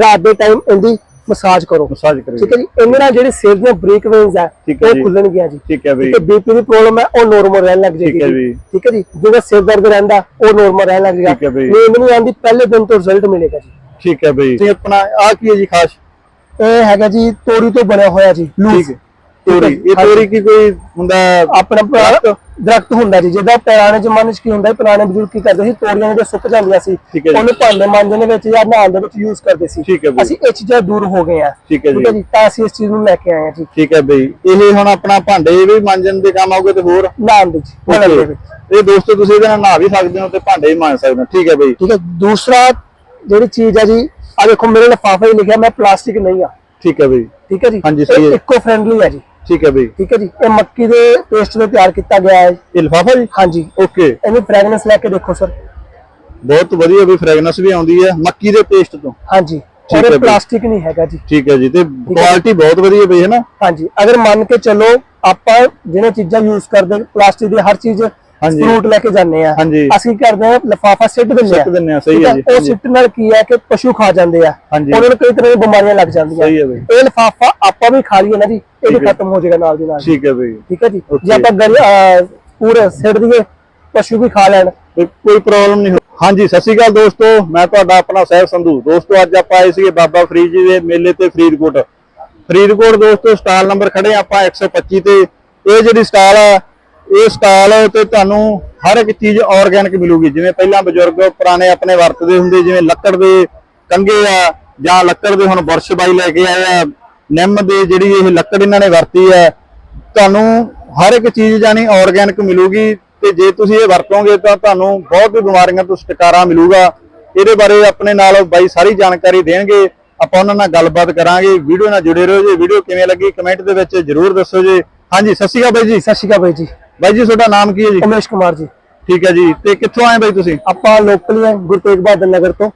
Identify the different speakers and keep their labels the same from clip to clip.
Speaker 1: ਰਾਤ ਦੇ ਟਾਈਮ ਇਹਦੀ ਮਸਾਜ ਕਰੋ।
Speaker 2: ਮਸਾਜ ਕਰੀ
Speaker 1: ਠੀਕ ਹੈ ਜੀ? ਇਹਦੇ ਨਾਲ ਜਿਹੜੇ ਸਿਰ ਦੀਆਂ ਬ੍ਰੇਕ ਵੇਨਸ ਆ ਉਹ
Speaker 2: ਜੀ।
Speaker 1: ਖੁੱਲਣਗੀਆਂ ਜੀ।
Speaker 2: ਠੀਕ ਹੈ ਬਈ
Speaker 1: ਤੇ ਬੀਪੀ ਦੀ ਪ੍ਰੋਬਲਮ ਹੈ ਉਹ ਨਾਰਮਲ ਰਹਿਣ ਲੱਗ ਜਾਏਗੀ
Speaker 2: ਠੀਕ ਹੈ ਜੀ।
Speaker 1: ਠੀਕ ਹੈ ਜੀ? ਜਿਹੜਾ ਸਿਰ ਦਰਦ ਰਹਿੰਦਾ ਉਹ ਨਾਰਮਲ ਰਹਿਣ ਲੱਗ। ਨੀਂਦ ਨਹੀਂ ਆਉਂਦੀ ਪਹਿਲੇ ਦਿਨ ਤੋਂ ਰਿਜ਼ਲਟ ਮਿਲੇਗਾ ਜੀ।
Speaker 2: ਠੀਕ ਹੈ ਬਈ ਤੇ ਆਪਣਾ ਆ ਕੀ ਹੈ ਜੀ ਖਾਸ?
Speaker 1: ਇਹ ਹੈਗਾ ਜੀ ਤੋਰੀ ਤੋਂ ਬਣਿਆ ਹੋਇਆ ਜੀ
Speaker 2: ਠੀਕ
Speaker 1: ਲੂਜ਼
Speaker 2: ਹੈ ਤੋਰੀ ਇਹ ਤੋਰੀ ਕੀ ਕੋਈ ਹੁੰਦਾ
Speaker 1: ਆਪਣਾ
Speaker 2: ਦਰਖਤ?
Speaker 1: ਹੁੰਦਾ ਜੀ ਜਿਹਦਾ ਪੁਰਾਣੇ ਜ਼ਮਾਨੇ 'ਚ ਕੀ ਹੁੰਦਾ ਸੀ ਪੁਰਾਣੇ ਬਜ਼ੁਰਗ ਕੀ ਕਰਦੇ ਸੀ ਤੋਰੀਆਂ ਜਿਹੜੇ ਸੁੱਕ ਜਾਂਦੀਆਂ ਸੀ
Speaker 2: ਠੀਕ ਹੈ ਜੀ।
Speaker 1: ਉਹਨੂੰ ਭਾਂਡੇ ਮਾਂਜਣ ਦੇ ਵਿੱਚ ਜਾਂ ਨਹਾਉਣ ਦੇ ਵਿੱਚ ਯੂਜ਼ ਕਰਦੇ ਸੀ।
Speaker 2: ਠੀਕ ਹੈ ਬਈ।
Speaker 1: ਅਸੀਂ ਇਹ ਚੀਜ਼ਾਂ ਦੂਰ ਹੋ ਗਏ ਆ
Speaker 2: ਠੀਕ ਹੈ ਜੀ।
Speaker 1: ਤਾਂ ਅਸੀਂ ਇਸ ਚੀਜ਼ ਨੂੰ ਲੈ ਕੇ ਆਏ ਆ ਜੀ।
Speaker 2: ਠੀਕ ਹੈ ਬਈ। ਇਹ ਹੁਣ ਆਪਣਾ ਭਾਂਡੇ ਵੀ ਮਾਂਜਣ ਦੇ ਕੰਮ ਆਉਗੇ ਤੇ ਹੋਰ?
Speaker 1: ਨਹਾਉਣ ਦੇ ਜੀ ਨਹਾਉਣ ਦੇ ਵਿੱਚ
Speaker 2: ਇਹ ਦੋਸਤੋ ਤੁਸੀਂ ਇਹਦੇ ਨਾਲ ਨਹਾ ਵੀ ਸਕਦੇ ਹੋ ਤੇ ਭਾਂਡੇ ਵੀ ਮਾਂਜ ਸਕਦੇ ਹੋ। ਠੀਕ ਹੈ ਬਈ।
Speaker 1: ਠੀਕ ਹੈ ਦੂਸਰਾ ਜਿਹੜੀ ਚੀਜ਼ ਹੈ ਜੀ ਆ ਦੇਖੋ ਮੇਰੇ ਲਿਫਾਫੇ 'ਚ ਲਿਖਿਆ ਮੈਂ ਪਲਾਸਟਿਕ ਨਹੀਂ ਆ
Speaker 2: ਠੀਕ ਹੈ ਬਈ।
Speaker 1: ਠੀਕ ਹੈ ਜੀ।
Speaker 2: ਹਾਂਜੀ, ਸਹੀ ਹੈ।
Speaker 1: ਇਕੋ ਫ੍ਰੈਂਡਲੀ ਹੈ ਜੀ।
Speaker 2: ਠੀਕ ਹੈ ਬਈ।
Speaker 1: ਠੀਕ ਹੈ ਜੀ। ਇਹ ਮੱਕੀ ਦੇ ਪੇਸਟ ਤੋਂ ਤਿਆਰ ਕੀਤਾ ਗਿਆ ਹੈ।
Speaker 2: ਇਹ ਲਿਫਾਫਾ ਜੀ?
Speaker 1: ਹਾਂਜੀ।
Speaker 2: ਓਕੇ
Speaker 1: ਇਹਨੂੰ ਫ੍ਰੈਗਨੈਂਸ ਲੈ ਕੇ ਦੇਖੋ ਸਰ
Speaker 2: ਬਹੁਤ ਵਧੀਆ ਵੀ ਫ੍ਰੈਗਨੈਂਸ ਵੀ ਆਉਂਦੀ ਹੈ ਮੱਕੀ ਦੇ ਪੇਸਟ ਤੋਂ।
Speaker 1: ਹਾਂਜੀ।
Speaker 2: ਠੀਕ ਹੈ।
Speaker 1: ਪਲਾਸਟਿਕ ਨਹੀਂ ਹੈਗਾ ਜੀ।
Speaker 2: ਠੀਕ ਹੈ ਜੀ ਤੇ ਕੁਆਲਿਟੀ ਬਹੁਤ ਵਧੀਆ ਬਈ ਹੈ ਨਾ?
Speaker 1: ਹਾਂਜੀ। ਅਗਰ ਮੰਨ ਕੇ ਚੱਲੋ ਆਪਾਂ ਜਿਹੜੇ ਚੀਜ਼ਾਂ ਯੂਜ਼ ਕਰਦੇ ਪਲਾਸਟਿਕ ਦੀ ਹਰ ਚੀਜ਼। ਫਰੂਟ ਲੈ ਕੇ ਜਾਂਦੇ ਆ। ਅਸੀਂ ਕਰਦੇ ਆ ਲਫਾਫਾ ਸਿੱਟ ਦਿੰਦੇ ਆ।
Speaker 2: ਸਿੱਟ ਦਿੰਦੇ ਆ, ਸਹੀ ਹੈ ਜੀ,
Speaker 1: ਉਹ। ਸਿੱਟ ਨਾਲ ਕੀ ਹੈ ਕਿ ਪਸ਼ੂ ਖਾ ਜਾਂਦੇ ਆ। ਉਹਨਾਂ ਨੂੰ ਕਈ ਤਰ੍ਹਾਂ ਦੀਆਂ ਬਿਮਾਰੀਆਂ ਲੱਗ ਜਾਂਦੀਆਂ।
Speaker 2: ਸਹੀ ਹੈ ਬਈ।
Speaker 1: ਇਹ ਲਫਾਫਾ ਆਪਾਂ ਵੀ ਖਾ ਲਈਏ ਨਾ ਜੀ ਇਹ ਵੀ। ਖਤਮ ਹੋ ਜਾਏਗਾ ਨਾਲ ਦੀ ਨਾਲ।
Speaker 2: ਠੀਕ ਹੈ ਬਈ।
Speaker 1: ਠੀਕ ਹੈ ਜੀ. ਜੇ ਆਪਾਂ ਪੂਰੇ ਸਿੱਟ ਦਈਏ ਪਸ਼ੂ ਵੀ ਖਾ ਲੈਣ।
Speaker 2: ਕੋਈ ਪ੍ਰੋਬਲਮ ਨਹੀਂ ਹਾਂਜੀ ਸਤਿ ਸ਼੍ਰੀ ਅਕਾਲ ਦੋਸਤੋ। ਮੈਂ ਤੁਹਾਡਾ ਆਪਣਾ ਸਹਿਬ ਸੰਧੂ। ਦੋਸਤੋ ਅੱਜ ਆਪਾਂ ਆਏ ਸੀਗੇ ਬਾਬਾ ਫਰੀਦ ਜੀ ਦੇ ਮੇਲੇ ਤੇ ਫਰੀਦਕੋਟ। ਫਰੀਦਕੋਟ ਦੋਸਤੋ ਸਟਾਲ ਨੰਬਰ ਖੜੇ ਆਪਾਂ 125 ਤੇ। ਇਹ ਜਿਹੜੀ ਸਟਾਲ ਆ ਇਹ ਸਟਾਲ ਤੇ ਤੁਹਾਨੂੰ ਹਰ ਇੱਕ ਚੀਜ਼ ਆਰਗੈਨਿਕ ਮਿਲੂਗੀ। ਜਿਵੇਂ ਪਹਿਲਾਂ ਬਜ਼ੁਰਗ ਪੁਰਾਣੇ ਆਪਣੇ ਵਰਤਦੇ ਹੁੰਦੇ, ਜਿਵੇਂ ਲੱਕੜ ਦੇ ਕੰਗੇ ਆ, ਜਾਂ ਲੱਕੜ ਦੇ ਹੁਣ ਬੁਰਸ਼ ਬਾਈ ਲੈ ਕੇ ਆਏ ਆ, ਨਿੰਮ ਦੇ ਜਿਹੜੀ ਇਹ ਲੱਕੜ ਇਹਨਾਂ ਨੇ ਵਰਤੀ ਹੈ ਤੁਹਾਨੂੰ ਹਰ ਇੱਕ ਚੀਜ਼ ਜਾਨੀ ਆਰਗੈਨਿਕ ਮਿਲੂਗੀ ਤੇ ਜੇ ਤੁਸੀਂ ਇਹ ਵਰਤੋਗੇ ਤਾਂ ਤੁਹਾਨੂੰ ਬਹੁਤ ਹੀ ਬਿਮਾਰੀਆਂ ਤੋਂ ਛੁਟਕਾਰਾ ਮਿਲੂਗਾ। ਇਹਦੇ ਬਾਰੇ ਆਪਣੇ ਨਾਲ ਬਾਈ ਸਾਰੀ ਜਾਣਕਾਰੀ ਦੇਣਗੇ। ਆਪਾਂ ਉਹਨਾਂ ਨਾਲ ਗੱਲਬਾਤ ਕਰਾਂਗੇ। ਵੀਡੀਓ ਨਾਲ ਜੁੜੇ ਰਹੋ ਜੀ। ਵੀਡੀਓ ਕਿਵੇਂ ਲੱਗੀ ਕਮੈਂਟ ਦੇ ਵਿੱਚ ਜਰੂਰ ਦੱਸੋ ਜੀ। ਹਾਂਜੀ, ਸਤਿ ਸ਼੍ਰੀ ਅਕਾਲ ਬਾਈ ਜੀ।
Speaker 1: ਸਤਿ ਸ਼੍ਰੀ ਅਕਾਲ ਬਾਈ ਜੀ।
Speaker 2: ਬਾਈ ਜੀ ਤੁਹਾਡਾ ਨਾਮ ਕੀ ਹੈ ਜੀ?
Speaker 1: ਉਮੇਸ਼ ਕੁਮਾਰ ਜੀ।
Speaker 2: ਠੀਕ ਹੈ ਜੀ ਤੇ ਕਿੱਥੋਂ ਆਏ ਬਾਈ ਤੁਸੀਂ?
Speaker 1: ਆਪਾਂ ਲੋਕਲ ਹੈ ਗੁਰੂ ਤੇਗ ਬਹਾਦਰ ਨਗਰ ਤੋਂ।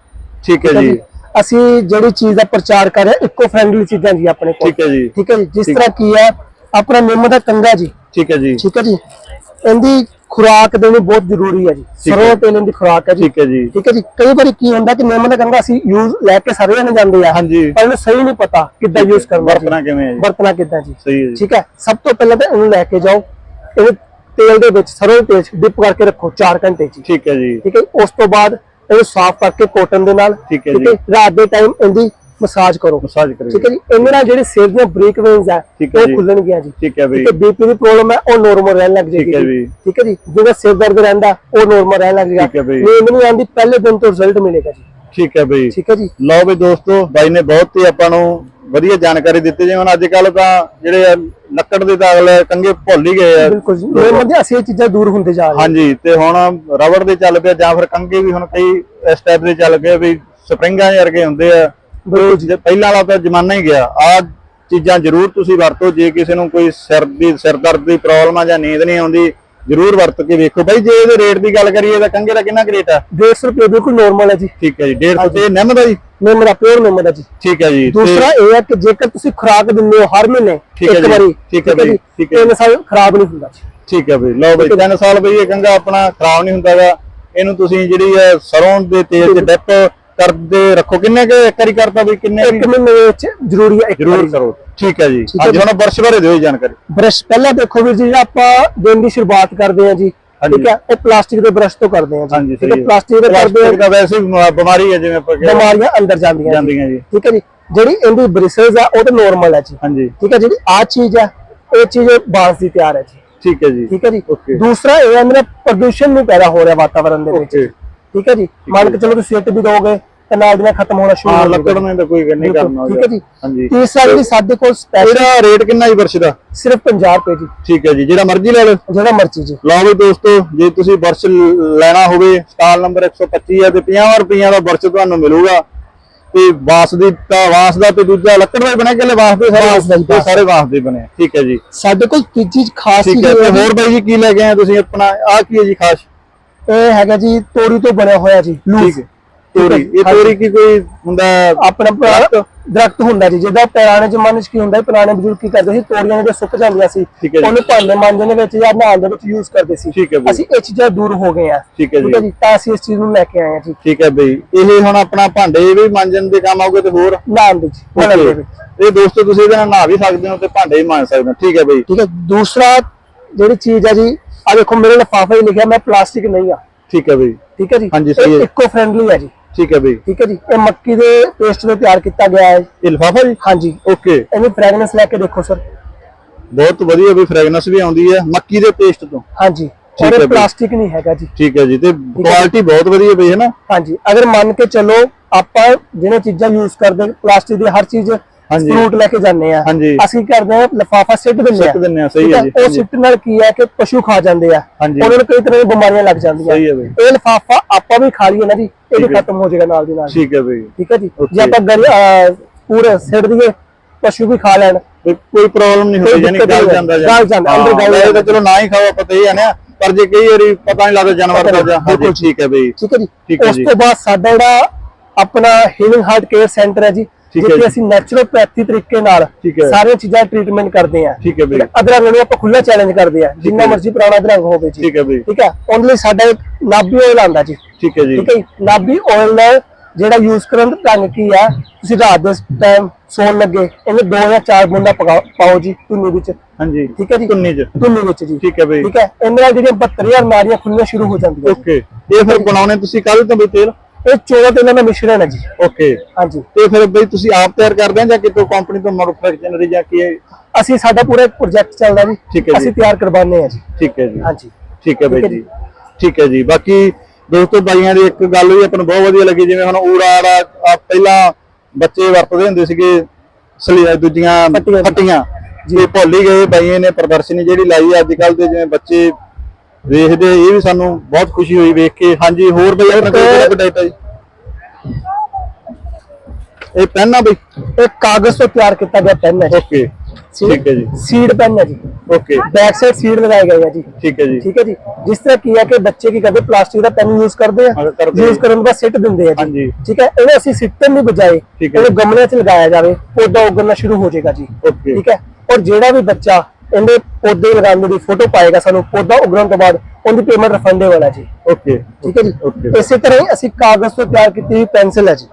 Speaker 2: ਠੀਕ ਹੈ ਜੀ।
Speaker 1: ਅਸੀਂ ਜਿਹੜੀ ਚੀਜ਼ ਦਾ ਪ੍ਰਚਾਰ ਕਰ ਰਹੇ ਇਕੋ ਫ੍ਰੈਂਡਲੀ ਚੀਜ਼ਾਂ ਜੀ ਆਪਣੇ ਕੋਲ।
Speaker 2: ਠੀਕ ਹੈ ਜੀ।
Speaker 1: ਠੀਕ ਹੈ ਜੀ ਜਿਸ। ਤਰ੍ਹਾਂ ਕੀ ਹੈ ਆਪਣਾ ਨਿੰਮ ਦਾ ਕੰਗਾ ਜੀ।
Speaker 2: ਠੀਕ ਹੈ ਜੀ।
Speaker 1: ਠੀਕ ਹੈ ਜੀ। ਇਹਦੀ ਖੁਰਾਕ ਦੇਣੀ ਬਹੁਤ ਜ਼ਰੂਰੀ ਹੈ ਜੀ। ਸਰੋਂ ਤੇਲ ਇਹਦੀ ਖੁਰਾਕ ਹੈ ਜੀ।
Speaker 2: ਠੀਕ ਹੈ ਜੀ।
Speaker 1: ਠੀਕ ਹੈ ਜੀ। ਕਈ ਵਾਰੀ ਕੀ ਹੁੰਦਾ ਕਿ ਨਿੰਮ ਦਾ ਕੰਗਾ ਅਸੀਂ ਯੂਜ਼ ਲੈ ਕੇ ਸਾਰੇ ਜਣੇ ਜਾਂਦੇ ਆ।
Speaker 2: ਹਾਂਜੀ।
Speaker 1: ਪਰ ਇਹਨੂੰ ਸਹੀ ਨਹੀਂ ਪਤਾ ਕਿੱਦਾਂ ਯੂਜ਼ ਕਰਨਾ
Speaker 2: ਵਰਤਣਾ ਕਿਵੇਂ ਹੈ ਜੀ?
Speaker 1: ਵਰਤਣਾ ਕਿੱਦਾਂ ਜੀ।
Speaker 2: ਸਹੀ ਹੈ ਜੀ।
Speaker 1: ਠੀਕ ਹੈ। ਸਭ ਤੋਂ ਪਹਿਲਾਂ ਤਾਂ ਇਹਨੂੰ ਲੈ ਕੇ ਜਾਓ। ਇਹਨੂੰ ਤੇਲ ਦੇ ਵਿੱਚ ਸਰੋਂ ਦੇ ਤੇਲ ਡਿਪ ਕਰਕੇ ਰੱਖੋ 4 ਘੰਟੇ ਜੀ
Speaker 2: ਠੀਕ ਹੈ ਜੀ
Speaker 1: ਠੀਕ ਹੈ? ਉਸ ਤੋਂ ਬਾਅਦ ਇਹਨੂੰ ਸਾਫ਼ ਕਰਕੇ ਕੋਟਨ ਦੇ ਨਾਲ
Speaker 2: ਠੀਕ ਹੈ ਜੀ।
Speaker 1: ਰਾਤ ਦੇ ਟਾਈਮ ਇਹਦੀ ਮਸਾਜ ਕਰੋ
Speaker 2: ਮਸਾਜ ਕਰੀ
Speaker 1: ਠੀਕ ਹੈ ਜੀ ਇਹਦੇ ਨਾਲ ਜਿਹੜੇ ਸਿਰ ਦੀਆਂ ਬ੍ਰੇਕ ਵੇਨਸ ਆ ਉਹ
Speaker 2: ਜੀ।
Speaker 1: ਖੁੱਲਣਗੀਆਂ ਜੀ
Speaker 2: ਠੀਕ ਹੈ ਬਈ
Speaker 1: ਹੈ ਬੀਪੀ ਦੀ ਪ੍ਰੋਬਲਮ ਹੈ ਉਹ ਨਾਰਮਲ ਰਹਿਣ ਲੱਗ ਜਾਏਗੀ
Speaker 2: ਠੀਕ ਹੈ ਜੀ।
Speaker 1: ਠੀਕ ਹੈ ਜੀ ਜਿਹੜਾ ਸਿਰ ਦਰਦ ਰਹਿੰਦਾ ਉਹ ਨਾਰਮਲ ਰਹਿਣ ਲੱਗ। ਨੀਂਦ ਨਹੀਂ ਆਉਂਦੀ ਪਹਿਲੇ ਦਿਨ ਤੋਂ ਰਿਜ਼ਲਟ ਮਿਲੇਗਾ ਜੀ
Speaker 2: ਠੀਕ ਹੈ ਬਈ।
Speaker 1: ਠੀਕ ਹੈ ਜੀ।
Speaker 2: ਲਓ ਵੀ ਦੋਸਤੋ ਬਾਈ ਨੇ ਬਹੁਤ ਹੀ ਆਪਾਂ ਨੂੰ ਵਧੀਆ ਜਾਣਕਾਰੀ ਦਿੱਤੀ। ਜਿਵੇਂ ਹੁਣ ਅੱਜ ਕੱਲ ਤਾਂ ਜਿਹੜੇ ਲੱਕੜ ਦੇ ਤਾਂ ਅਗਲੇ ਕੰਗੇ ਭੁੱਲ ਹੀ ਗਏ ਆ।
Speaker 1: ਬਿਲਕੁਲ ਜੀ। ਮੇਰੇ ਮধ্যে ਅਸੀਂ ਇਹ ਚੀਜ਼ਾਂ ਦੂਰ ਹੁੰਦੇ ਜਾ ਰਹੇ ਹਾਂ।
Speaker 2: ਹਾਂਜੀ ਤੇ ਹੁਣ ਰਬੜ ਦੇ ਚੱਲ ਪਿਆ ਜਾਂ ਫਿਰ ਕੰਗੇ ਵੀ ਹੁਣ ਕਈ ਇਸ ਟਾਈਪ ਦੇ ਚੱਲ ਗਏ ਵੀ ਸਪਰਿੰਗਾਂ ਵਰਗੇ ਹੁੰਦੇ ਆ।
Speaker 1: ਬਿਲਕੁਲ ਜੀ।
Speaker 2: ਜੇ ਪਹਿਲਾਂ ਵਾਲਾ ਤਾਂ ਜ਼ਮਾਨਾ ਹੀ ਗਿਆ। ਆ ਚੀਜ਼ਾਂ ਜ਼ਰੂਰ ਤੁਸੀਂ ਵਰਤੋ। ਜੇ ਕਿਸੇ ਨੂੰ ਕੋਈ ਸਿਰ ਦੀ ਸਿਰ ਦਰਦ ਦੀ ਪ੍ਰੋਬਲਮ ਆ ਜਾਂ ਨੀਂਦ ਨਹੀਂ ਆਉਂਦੀ ਜ਼ਰੂਰ ਵਰਤ ਕੇ ਵੇਖੋ। ਬਾਈ ਜੇ ਇਹਦੇ ਰੇਟ ਦੀ ਗੱਲ ਕਰੀਏ ਤਾਂ ਕੰਗੇ ਦਾ ਕਿੰਨਾ ਰੇਟ ਆ?
Speaker 1: 150 ਰੁਪਏ ਬਿਲਕੁਲ ਨਾਰਮਲ ਹੈ ਜੀ।
Speaker 2: ਠੀਕ ਹੈ ਜੀ 150 ਤੇ ਨਿੰਮ ਦਾ ਜੀ?
Speaker 1: ਨਿੰਮ ਦਾ ਪਿਓਰ ਨਿੰਮ ਦਾ ਜੀ।
Speaker 2: ਠੀਕ ਹੈ ਜੀ
Speaker 1: ਦੂਸਰਾ ਇਹ ਹੈ ਕਿ ਜੇਕਰ ਤੁਸੀਂ ਖੁਰਾਕ ਦਿੰਦੇ ਹੋ ਹਰ ਮਹੀਨੇ ਇੱਕ ਵਾਰੀ
Speaker 2: ਠੀਕ ਹੈ
Speaker 1: ਜੀ
Speaker 2: ਠੀਕ ਹੈ।
Speaker 1: ਤਿੰਨ ਸਾਲ ਖਰਾਬ ਨਹੀਂ ਹੁੰਦਾ ਜੀ।
Speaker 2: ਠੀਕ ਹੈ ਬਈ ਲਓ ਬਈ 3 ਸਾਲ ਬਈ ਇਹ ਕੰਗਾ ਆਪਣਾ ਖਰਾਬ ਨਹੀਂ ਹੁੰਦਾਗਾ ਇਹਨੂੰ ਤੁਸੀਂ ਜਿਹੜੀ ਹੈ ਸਰੋਂ ਦੇ ਤੇਲ 'ਚ ਡਿਪ ਕਰਦੇ ਰੱਖੋ। ਕਿੰਨੇ ਕੁ ਇੱਕ ਵਾਰੀ ਕਰਤਾ ਬਈ ਕਿੰਨੇ
Speaker 1: ਇੱਕ ਮਹੀਨੇ ਵਿੱਚ ਜ਼ਰੂਰੀ ਹੈ ਇੱਕ
Speaker 2: ਜ਼ਰੂਰ
Speaker 1: ਵਾਰੀ।
Speaker 2: ਕਰੋ। ਠੀਕ ਹੈ ਜੀ।
Speaker 1: ਠੀਕ ਹੈ
Speaker 2: ਅੱਜ ਹੁਣ ਬਰਸ਼ ਬਾਰੇ ਦਿਓ ਜੀ ਜਾਣਕਾਰੀ।
Speaker 1: ਬ੍ਰਸ਼ ਪਹਿਲਾਂ ਦੇਖੋ ਵੀਰ ਜੀ ਜਿਹੜਾ ਆਪਾਂ ਦਿਨ ਦੀ ਸ਼ੁਰੂਆਤ ਕਰਦੇ ਹਾਂ ਜੀ
Speaker 2: ਹਾਂਜੀ।
Speaker 1: ਠੀਕ ਹੈ? ਉਹ ਪਲਾਸਟਿਕ ਦੇ ਬ੍ਰਸ਼ ਤੋਂ ਕਰਦੇ ਹਾਂ
Speaker 2: ਹਾਂਜੀ ਸਹੀ
Speaker 1: ਠੀਕ ਹੈ ਪਲਾਸਟਿਕ ਦੇ ਕਰਦੇ
Speaker 2: ਪਲਾਸਟਿਕ
Speaker 1: ਹਾਂ
Speaker 2: ਦਾ ਵੈਸੇ ਹੀ ਬਿਮਾ- ਬਿਮਾਰੀ ਹੈ ਜਿਵੇਂ ਆਪਾਂ ਕਹਿੰਦੇ
Speaker 1: ਬਿਮਾਰੀਆਂ ਅੰਦਰ ਜਾਂਦੀਆਂ।
Speaker 2: ਜਾਂਦੀਆਂ ਜੀ।
Speaker 1: ਠੀਕ ਹੈ ਜੀ। ਜਿਹੜੀ ਇਹਦੀ ਬ੍ਰਿਸਲਸ ਆ ਉਹ ਤਾਂ ਨਾਰਮਲ ਹੈ ਜੀ।
Speaker 2: ਹਾਂਜੀ।
Speaker 1: ਠੀਕ ਹੈ ਜਿਹੜੀ ਆ ਚੀਜ਼ ਹੈ ਇਹ ਚੀਜ਼ ਬਾਂਸ ਦੀ ਤਿਆਰ ਹੈ ਜੀ।
Speaker 2: ਠੀਕ ਹੈ ਜੀ।
Speaker 1: ਠੀਕ ਹੈ ਜੀ।
Speaker 2: Okay.
Speaker 1: ਦੂਸਰਾ ਇਹ ਹੈ ਮੇਰਾ ਪ੍ਰਦੂਸ਼ਣ ਨਹੀਂ ਪੈਦਾ ਹੋ ਰਿਹਾ ਵਾਤਾਵਰਣ ਦੇ ਵਿੱਚ। ਠੀਕ ਹੈ ਜੀ? ਮੰਨ ਕੇ ਚਲੋ ਤੁਸੀਂ ਸਿੱਟ ਵੀ ਦੋਗੇ ਤੇ ਨਾਲ ਦੀ ਨਾਲ ਖਤਮ ਹੋਣਾ ਸ਼ੁਰੂ
Speaker 2: ਹਾਂ
Speaker 1: ਹੋ
Speaker 2: ਲੱਕੜ ਨੇ ਤਾਂ ਕੋਈ ਗੱਲ ਨਹੀਂ ਕਰਨਾ
Speaker 1: ਠੀਕ ਹੈ ਜੀ?
Speaker 2: ਹਾਂਜੀ।
Speaker 1: ਤੀਸਰਾ ਜਿਹੜੀ ਸਾਡੇ ਕੋਲ ਸਪੈਸ਼ਲ
Speaker 2: ਇਹਦਾ ਰੇਟ ਕਿੰਨਾ ਜੀ ਬਰਸ਼ ਦਾ?
Speaker 1: ਸਿਰਫ 50 ਰੁਪਏ ਜੀ।
Speaker 2: ਠੀਕ ਹੈ ਜੀ। ਜਿਹੜਾ ਮਰਜ਼ੀ ਲੈ ਲਓ।
Speaker 1: ਜਿਹੜਾ ਮਰਜ਼ੀ ਜੀ।
Speaker 2: ਲਓ ਵੀ ਦੋਸਤੋ ਜੇ ਤੁਸੀਂ ਬਰਸ਼ ਲ- ਲੈਣਾ ਹੋਵੇ ਸਟਾਲ ਨੰਬਰ 125 ਹੈ ਤੇ 50 ਰੁਪਈਆਂ ਦਾ ਬਰਸ਼ ਤੁਹਾਨੂੰ ਮਿਲੂਗਾ। ਤੇ ਬਾਸ ਦੀ ਤਾਂ ਬਾਸ ਦਾ ਤੇ ਦੂਜਾ ਲੱਕੜ ਦਾ ਹੀ ਬਣਿਆ ਕਿ ਦੇ
Speaker 1: ਬਾਂਸ ਦਾ
Speaker 2: ਸਾਰੇ ਸਾਰੇ ਬਾਸ ਦੇ ਬਣੇ। ਠੀਕ ਹੈ ਜੀ।
Speaker 1: ਸਾਡੇ ਕੋਲ ਤੀਜੀ ਖਾਸ ਚੀਜ਼
Speaker 2: ਹੋਰ ਬਾਈ ਜੀ ਕੀ ਲੈ ਕੇ ਆਏ ਤੁਸੀਂ ਆਪਣਾ? ਆ ਕੀ ਹੈ ਜੀ ਖਾਸ?
Speaker 1: ਇਹ ਹੈਗਾ ਜੀ ਤੋਰੀ ਤੋਂ ਬਣਿਆ ਹੋਇਆ ਜੀ
Speaker 2: ਹੈ। ਤੋਰੀ। ਇਹ। ਤੋਰੀ ਕੀ ਕੋਈ ਹੁੰਦਾ
Speaker 1: ਆਪਣਾ ਦਰਖਤ? ਹੁੰਦਾ ਜੀ ਜਿਹਦਾ ਪੁਰਾਣੇ ਜ਼ਮਾਨੇ 'ਚ ਕੀ ਹੁੰਦਾ ਪੁਰਾਣੇ ਬਜ਼ੁਰਗ ਕੀ ਕਰਦੇ ਸੀ ਤੋਰੀਆਂ ਜਿਹੜੇ ਸੁੱਕ ਜਾਂਦੀਆਂ ਸੀ। ਉਹਨੂੰ ਭਾਂਡੇ ਮਾਂਜਣ ਦੇ ਵਿੱਚ ਜਾਂ ਨਹਾਉਣ ਦੇ ਵਿੱਚ ਯੂਜ਼ ਕਰਦੇ ਸੀ। ਅਸੀਂ ਇਹ ਚੀਜ਼ਾਂ ਦੂਰ ਹੋ ਗਏ ਆ
Speaker 2: ਠੀਕ ਹੈ ਜੀ।
Speaker 1: ਜੀ ਤਾਂ ਅਸੀਂ ਇਸ ਚੀਜ਼ ਨੂੰ ਲੈ ਕੇ ਆਏ ਆ ਜੀ।
Speaker 2: ਠੀਕ ਹੈ ਬਈ। ਇਹ ਹੁਣ ਆਪਣਾ ਭਾਂਡੇ ਵੀ ਮਾਂਜਣ ਦੇ ਕੰਮ ਆਉਗੇ ਤੇ ਹੋਰ?
Speaker 1: ਨਹਾਉਣ ਦੇ ਜੀ।
Speaker 2: ਇਹ ਦੋਸਤੋ ਤੁਸੀਂ ਇਹਦੇ ਨਾਲ ਨਹਾ ਵੀ ਸਕਦੇ ਹੋ ਤੇ ਭਾਂਡੇ ਵੀ ਮਾਂਜ ਸਕਦੇ ਹੋ। ਠੀਕ ਹੈ ਬਈ।
Speaker 1: ਠੀਕ ਹੈ ਦੂਸਰਾ ਜਿਹੜੀ ਚੀਜ਼ ਹੈ ਜੀ ਆ ਦੇਖੋ ਮੇਰੇ ਲਿਫਾਫੇ 'ਚ ਲਿਖਿਆ ਮੈਂ ਪਲਾਸਟਿਕ ਨਹੀਂ ਆ।
Speaker 2: ਠੀਕ ਹੈ ਬਈ।
Speaker 1: ਠੀਕ ਹੈ ਜੀ?
Speaker 2: ਹਾਂਜੀ, ਸਹੀ ਹੈ।
Speaker 1: ਇਕੋ ਫ੍ਰੈਂਡਲੀ ਹੈ ਜੀ।
Speaker 2: ਠੀਕ ਹੈ ਬਈ।
Speaker 1: ਠੀਕ ਹੈ ਜੀ? ਇਹ ਮੱਕੀ ਦੇ ਪੇਸਟ ਤੋਂ ਤਿਆਰ ਕੀਤਾ ਗਿਆ ਹੈ।
Speaker 2: ਇਹ ਲਿਫਾਫਾ ਜੀ?
Speaker 1: ਹਾਂਜੀ।
Speaker 2: ਓਕੇ
Speaker 1: ਇਹਨੂੰ ਫ੍ਰੈਗਨੈਂਸ ਲੈ ਕੇ ਦੇਖੋ ਸਰ
Speaker 2: ਬਹੁਤ ਵਧੀਆ ਬਈ ਫ੍ਰੈਗਨੈਂਸ ਵੀ ਆਉਂਦੀ ਹੈ ਮੱਕੀ ਦੇ ਪੇਸਟ ਤੋਂ।
Speaker 1: ਹਾਂਜੀ।
Speaker 2: ਠੀਕ ਹੈ।
Speaker 1: ਪਲਾਸਟਿਕ ਨਹੀਂ ਹੈਗਾ ਜੀ।
Speaker 2: ਠੀਕ ਹੈ ਜੀ ਤੇ ਕੁਆਲਿਟੀ ਬਹੁਤ ਵਧੀਆ ਬਈ ਹੈ ਨਾ?
Speaker 1: ਹਾਂਜੀ। ਅਗਰ ਮੰਨ ਕੇ ਚੱਲੋ ਆਪਾਂ ਜਿਹੜੇ ਚੀਜ਼ਾਂ ਯੂਜ਼ ਕਰਦੇ ਪਲਾਸਟਿਕ ਦੀ ਹਰ ਚੀਜ਼। ਫਰੂਟ ਲੈ ਕੇ ਜਾਂਦੇ ਆ। ਅਸੀਂ ਕਰਦੇ ਆ ਲਫਾਫਾ ਸਿੱਟ ਦਿੰਦੇ ਆ
Speaker 2: ਸਿੱਟ ਦਿੰਦੇ ਆ, ਸਹੀ ਹੈ ਜੀ,
Speaker 1: ਉਹ। ਸਿੱਟ ਨਾਲ ਕੀ ਹੈ ਕਿ ਪਸ਼ੂ ਖਾ ਜਾਂਦੇ ਆ। ਉਹਨਾਂ ਨੂੰ ਕਈ ਤਰ੍ਹਾਂ ਦੀਆਂ ਬਿਮਾਰੀਆਂ ਲੱਗ ਜਾਂਦੀਆਂ
Speaker 2: ਹੈ।
Speaker 1: ਇਹ ਲਫਾਫਾ ਆਪਾਂ ਵੀ ਖਾ ਲਈਏ ਨਾ ਜੀ ਇਹ ਵੀ
Speaker 2: ਹੈ।
Speaker 1: ਖਤਮ ਹੋ ਜਾਏਗਾ ਨਾਲ ਦੀ ਨਾਲ
Speaker 2: ਠੀਕ ਹੈ ਬਈ
Speaker 1: ਠੀਕ ਹੈ ਜੀ। ਜੇ ਆਪਾਂ ਗਲ ਪੂਰੇ ਸਿੱਟ ਦਈਏ ਪਸ਼ੂ ਵੀ ਖਾ ਲੈਣ
Speaker 2: ਕੋਈ ਪ੍ਰੋਬਲਮ ਨਹੀਂ ਹੋਈ ਯਾਨੀ ਗਲ ਜਾਂਦਾ
Speaker 1: ਗਲ ਜਾਂਦਾ, ਅੰਦਰ ਗਲ ਜਾਂਦਾ।
Speaker 2: ਚਲੋ ਨਾ ਹੀ ਖਾਓ ਆਪਾਂ ਤੇ ਇਹ ਆ ਨਾ ਪਰ ਜੇ ਕਈ ਵਾਰੀ ਪਤਾ ਨਹੀਂ ਲੱਗਦਾ ਜਾਨਵਰ ਦਾ ਜਾਂ ਹਾਂਜੀ ਠੀਕ ਹੈ ਬਈ
Speaker 1: ਠੀਕ ਹੈ ਜੀ
Speaker 2: ਹੈ
Speaker 1: ਉਸ। ਤੋਂ ਬਾਅਦ ਸਾਡਾ ਜਿਹੜਾ ਆਪਣਾ ਹੀਲਿੰਗ ਹਾਰਟ ਕੇਅਰ ਸੈਂਟਰ ਹੈ ਜੀ
Speaker 2: ਹੈ
Speaker 1: ਜਿੱਥੇ। ਅਸੀਂ ਨੈਚੁਰੋਪੈਥੀ ਤਰੀਕੇ ਨਾਲ। ਸਾਰੀਆਂ ਚੀਜ਼ਾਂ ਟ੍ਰੀਟਮੈਂਟ ਕਰਦੇ ਆ
Speaker 2: ਠੀਕ ਹੈ ਬਈ।
Speaker 1: ਅਦਰੰਗ ਨੂੰ ਆਪਾਂ ਖੁੱਲਾ ਚੈਲੰਜ ਕਰਦੇ ਆ ਜਿੰਨਾ। ਮਰਜ਼ੀ ਪੁਰਾਣਾ ਅਦਰੰਗ ਹੋਵੇ ਜੀ।
Speaker 2: ਠੀਕ ਹੈ ਬਈ।
Speaker 1: ਠੀਕ ਹੈ ਉਹਦੇ ਲਈ ਸਾਡਾ ਇੱਕ ਨਾਭੀ ਆਇਲ ਆਂਦਾ ਜੀ।
Speaker 2: ਠੀਕ ਹੈ ਜੀ।
Speaker 1: ਠੀਕ ਹੈ। ਨਾਭੀ ਆਇਲ ਜਿਹੜਾ ਯੂਜ਼ ਕਰਨ ਦਾ ਢੰਗ ਕੀ ਆ ਤੁਸੀਂ ਰਾਤ ਦੇ ਟਾਈਮ ਸੌਣ ਲੱਗੇ ਇਹਨੇ ਦੋ ਜਾਂ ਚਾਰ ਬੂੰਦਾਂ ਪਕਾਓ- ਪਾਓ ਜੀ ਧੁੰਨੀ ਵਿੱਚ।
Speaker 2: ਹਾਂਜੀ
Speaker 1: ਠੀਕ ਹੈ ਜੀ?
Speaker 2: ਧੁੰਨੀ ਚ।
Speaker 1: ਧੁੰਨੀ ਵਿੱਚ ਜੀ।
Speaker 2: ਠੀਕ ਹੈ ਬਈ।
Speaker 1: ਠੀਕ ਹੈ ਇਹਦੇ ਨਾਲ ਜਿਹੜੀਆਂ 72000 ਨਾੜੀਆਂ ਖੁੱਲਣੀਆਂ ਸ਼ੁਰੂ ਹੋ ਜਾਂਦੀਆਂ।
Speaker 2: ਓਕੇ। ਇਹ ਫਿਰ ਬਣਾਉਣੇ ਤੁਸੀਂ ਕਾਹਦੇ ਤੋਂ ਬਈ ਤੇਲ?
Speaker 1: ਇਹ 14 ਦਿਨਾਂ ਦਾ ਮਿਸ਼ਰਣ ਹੈ ਜੀ।
Speaker 2: ਓਕੇ
Speaker 1: ਹਾਂਜੀ।
Speaker 2: ਤੇ ਫਿਰ ਬਈ ਤੁਸੀਂ ਆਪ ਤਿਆਰ ਕਰਦੇ ਆ ਜਾਂ ਕਿਤੋਂ ਕੰਪਨੀ ਤੋਂ ਮੈਨੂਫੈਕਚਰ ਜਾਂ ਕੀ ਹੈ?
Speaker 1: ਅਸੀਂ ਸਾਡਾ ਪੂਰਾ ਪ੍ਰੋਜੈਕਟ ਚੱਲਦਾ ਜੀ।
Speaker 2: ਠੀਕ ਹੈ ਜੀ।
Speaker 1: ਅਸੀਂ ਤਿਆਰ ਕਰਵਾਉਂਦੇ ਹਾਂ ਜੀ।
Speaker 2: ਠੀਕ ਹੈ ਜੀ।
Speaker 1: ਹਾਂਜੀ।
Speaker 2: ਠੀਕ ਹੈ ਬਾਈ ਜੀ। ਠੀਕ ਹੈ ਜੀ। ਬਾਕੀ ਦੋਸਤੋ ਬਾਈਆਂ ਦੀ ਇੱਕ ਗੱਲ ਵੀ ਆਪਾਂ ਨੂੰ ਬਹੁਤ ਵਧੀਆ ਲੱਗੀ ਜਿਵੇਂ ਹੁਣ ਊੜਾ ਆ ਪਹਿਲਾਂ ਬੱਚੇ ਵਰਤਦੇ ਹੁੰਦੇ ਸੀਗੇ ਸਲੀ ਦੂਜੀਆਂ
Speaker 1: ਫੱਟੀਆਂ।
Speaker 2: ਜੀ। ਭੁੱਲ ਹੀ ਗਏ ਬਾਈਆਂ ਨੇ ਪ੍ਰਦਰਸ਼ਨੀ ਜਿਹੜੀ ਲਾਈ ਅੱਜ ਕੱਲ ਦੇ ਜਿਵੇਂ ਬੱਚੇ ਵੇਖਦੇ ਇਹ ਵੀ ਸਾਨੂੰ ਬਹੁਤ ਖੁਸ਼ੀ ਹੋਈ ਵੇਖ ਕੇ। ਹਾਂਜੀ ਹੋਰ ਬਈ ਆਪਣੇ ਕੋਲ ਹੈ ਜੀ? ਇਹ ਪੈਨ ਆ ਬਈ।
Speaker 1: ਇਹ ਕਾਗਜ਼ ਤੋਂ ਤਿਆਰ ਕੀਤਾ ਗਿਆ ਪੈਨ ਹੈ।
Speaker 2: ਓਕੇ ਠੀਕ ਹੈ ਜੀ।
Speaker 1: ਸੀਡ ਪੈਨ ਹੈ ਜੀ।
Speaker 2: ਓਕੇ
Speaker 1: ਬੈਕ ਸਾਈਡ ਸੀਡ ਲਗਾਏ ਗਏ ਆ ਜੀ।
Speaker 2: ਠੀਕ ਹੈ ਜੀ।
Speaker 1: ਠੀਕ ਹੈ ਜੀ। ਜਿਸ ਤਰ੍ਹਾਂ ਕੀ ਹੈ ਕਿ ਬੱਚੇ ਕੀ ਕਰਦੇ ਪਲਾਸਟਿਕ ਦਾ ਪੈਨ ਯੂਜ਼ ਕਰਦੇ ਆ। ਯੂਜ਼ ਕਰਨ ਤੋਂ ਬਾਅਦ ਸਿੱਟ ਦਿੰਦੇ ਆ ਜੀ।
Speaker 2: ਹਾਂਜੀ।
Speaker 1: ਠੀਕ ਹੈ। ਇਹਨੂੰ ਅਸੀਂ ਸਿੱਟਣ ਦੀ ਬਜਾਏ। ਇਹਨੂੰ ਗਮਲਿਆਂ 'ਚ ਲਗਾਇਆ ਜਾਵੇ। ਪੌਦਾ ਉਗਣਾ ਸ਼ੁਰੂ ਹੋ ਜਾਏਗਾ ਜੀ।
Speaker 2: ਓਕੇ
Speaker 1: ਠੀਕ ਹੈ। ਔਰ ਜਿਹੜਾ ਵੀ ਬੱਚਾ ਇਹਦੇ ਪੌਦੇ ਲਗਾਉਣ ਦੀ ਫੋਟੋ ਪਾਏਗਾ ਸਾਨੂੰ ਪੌਦਾ ਉਗਣ ਤੋਂ ਬਾਅਦ ਉਹਦੀ ਪੇਮੈਂਟ ਰਿਫੰਡੇਬਲ ਹੈ ਜੀ।
Speaker 2: ਓਕੇ
Speaker 1: ਠੀਕ ਹੈ ਜੀ? ਇਸੇ ਤਰ੍ਹਾਂ ਹੀ ਅਸੀਂ ਕਾਗਜ਼ ਤੋਂ ਤਿਆਰ ਕੀਤੀ ਹੋਈ ਪੈਨਸਲ ਹੈ ਜੀ।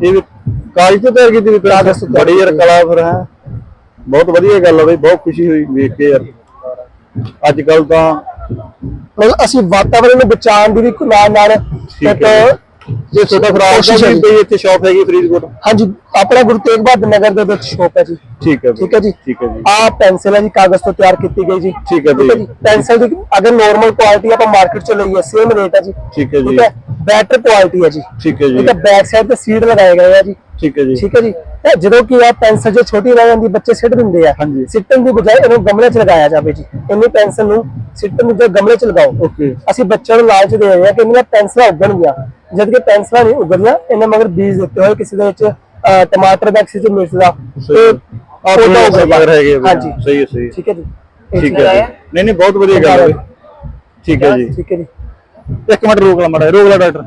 Speaker 2: ਇਹ ਵੀ ਕਾਗਜ਼ ਤੋਂ ਤਿਆਰ ਕੀਤੀ
Speaker 1: ਕਾਗਜ਼ ਤੋਂ
Speaker 2: ਬੜੀ ਯਾਰ। ਕਲਾ ਫਿਰ ਹੈ। ਬਹੁਤ ਵਧੀਆ ਗੱਲ ਆ ਬਈ ਬਹੁਤ ਖੁਸ਼ੀ ਹੋਈ ਵੇਖ ਕੇ ਯਾਰ। ਅੱਜ ਕੱਲ ਤਾਂ
Speaker 1: ਮਤਲਬ ਅਸੀਂ ਵਾਤਾਵਰਣ ਨੂੰ ਬਚਾਉਣ ਦੀ ਵੀ ਨਾਲ ਨਾਲ ਇੱਕ
Speaker 2: ਹੈ ਜੇ ਫਰਾਜ
Speaker 1: ਕੋਸ਼ਿਸ਼ ਹੈ
Speaker 2: ਵੀ
Speaker 1: ਜੀ।
Speaker 2: ਇੱਥੇ ਸ਼ਾਪ ਹੈਗੀ ਫਰੀਦਕੋਟ।
Speaker 1: ਹਾਂਜੀ ਆਪਣਾ ਗੁਰੂ ਤੇਗ ਬਹਾਦਰ ਨਗਰ ਦੇ ਵਿੱਚ ਸ਼ੋਪ ਹੈ ਜੀ।
Speaker 2: ਠੀਕ ਹੈ
Speaker 1: ਠੀਕ ਹੈ ਜੀ।
Speaker 2: ਠੀਕ ਹੈ ਜੀ।
Speaker 1: ਆ ਪੈਨਸਲ ਹੈ ਜੀ ਕਾਗਜ਼ ਤੋਂ ਤਿਆਰ ਕੀਤੀ ਗਈ ਜੀ।
Speaker 2: ਠੀਕ ਹੈ ਬਈ।
Speaker 1: ਪੈਨਸਲ ਦੀ ਅਗਰ ਨਾਰਮਲ ਕੁਆਲਿਟੀ ਆਪਾਂ ਮਾਰਕੀਟ ਚ ਲਈਏ ਸੇਮ ਰੇਟ ਹੈ ਜੀ।
Speaker 2: ਠੀਕ ਹੈ ਜੀ।
Speaker 1: ਹੈ। ਬੈਟਰ ਕੁਆਲਿਟੀ ਹੈ ਜੀ।
Speaker 2: ਠੀਕ ਹੈ ਜੀ।
Speaker 1: ਠੀਕ ਹੈ ਬੈਕ ਸਾਈਡ ਤੇ ਸੀਡ ਲਗਾਏ ਗਏ ਆ ਜੀ।
Speaker 2: ਠੀਕ ਹੈ ਜੀ।
Speaker 1: ਠੀਕ ਹੈ ਜੀ। ਤੇ ਜਦੋਂ ਕੀ ਆ ਪੈਨਸਲ ਜੇ ਛੋਟੀ ਰਹਿ ਜਾਂਦੀ ਬੱਚੇ ਸਿੱਟ ਦਿੰਦੇ ਆ। ਸਿੱਟਣ ਦੀ ਬਜਾਏ ਇਹਨੂੰ ਗਮਲੇ 'ਚ ਲਗਾਇਆ ਜਾਵੇ ਜੀ। ਇੰਨੀ ਪੈਨਸਲ ਨੂੰ ਸਿੱਟਣ ਦੀ ਬਜਾਏ ਗਮਲੇ 'ਚ ਲਗਾਓ।
Speaker 2: ਓਕੇ।
Speaker 1: ਅਸੀਂ ਬੱਚਿਆਂ ਨੂੰ ਲਾਲਚ ਦੇ ਰਹੇ ਹਾਂ ਕਿ ਇਹਨਾਂ ਪੈਨਸਲਾਂ ਉੱਗਣਗੀਆਂ। ਜਦ ਕਿ ਪੈਨਸਲਾਂ ਨਹੀਂ ਉੱਗਣੀਆਂ ਇਹਨਾਂ ਮਗਰ ਬੀਜ ਦਿੱਤੇ ਹੋਏ ਕਿਸੇ ਦੇ ਵਿੱਚ ਟਮਾਟਰ ਦਾ ਕਿਸੇ 'ਚ ਮਿਰਚ ਦਾ। ਤੇ
Speaker 2: ਆ
Speaker 1: ਪੌਦਾ ਉੱਗੇਗਾ।
Speaker 2: ਆ।
Speaker 1: ਹਾਂਜੀ।
Speaker 2: ਸਹੀ ਹੈ ਸਹੀ।
Speaker 1: ਠੀਕ ਹੈ ਜੀ। ਇਹ
Speaker 2: ਠੀਕ ਹੈ। ਨਹੀਂ ਨਹੀਂ ਬਹੁਤ ਵਧੀਆ ਗੱਲ ਹੈ। ਠੀਕ ਹੈ ਜੀ।
Speaker 1: ਠੀਕ ਹੈ ਜੀ।
Speaker 2: ਇੱਕ ਮਿੰਟ ਰੋਕ ਲਾ ਮੜਾ ਰੋਕ ਲਾ ਡਾਕਟਰ।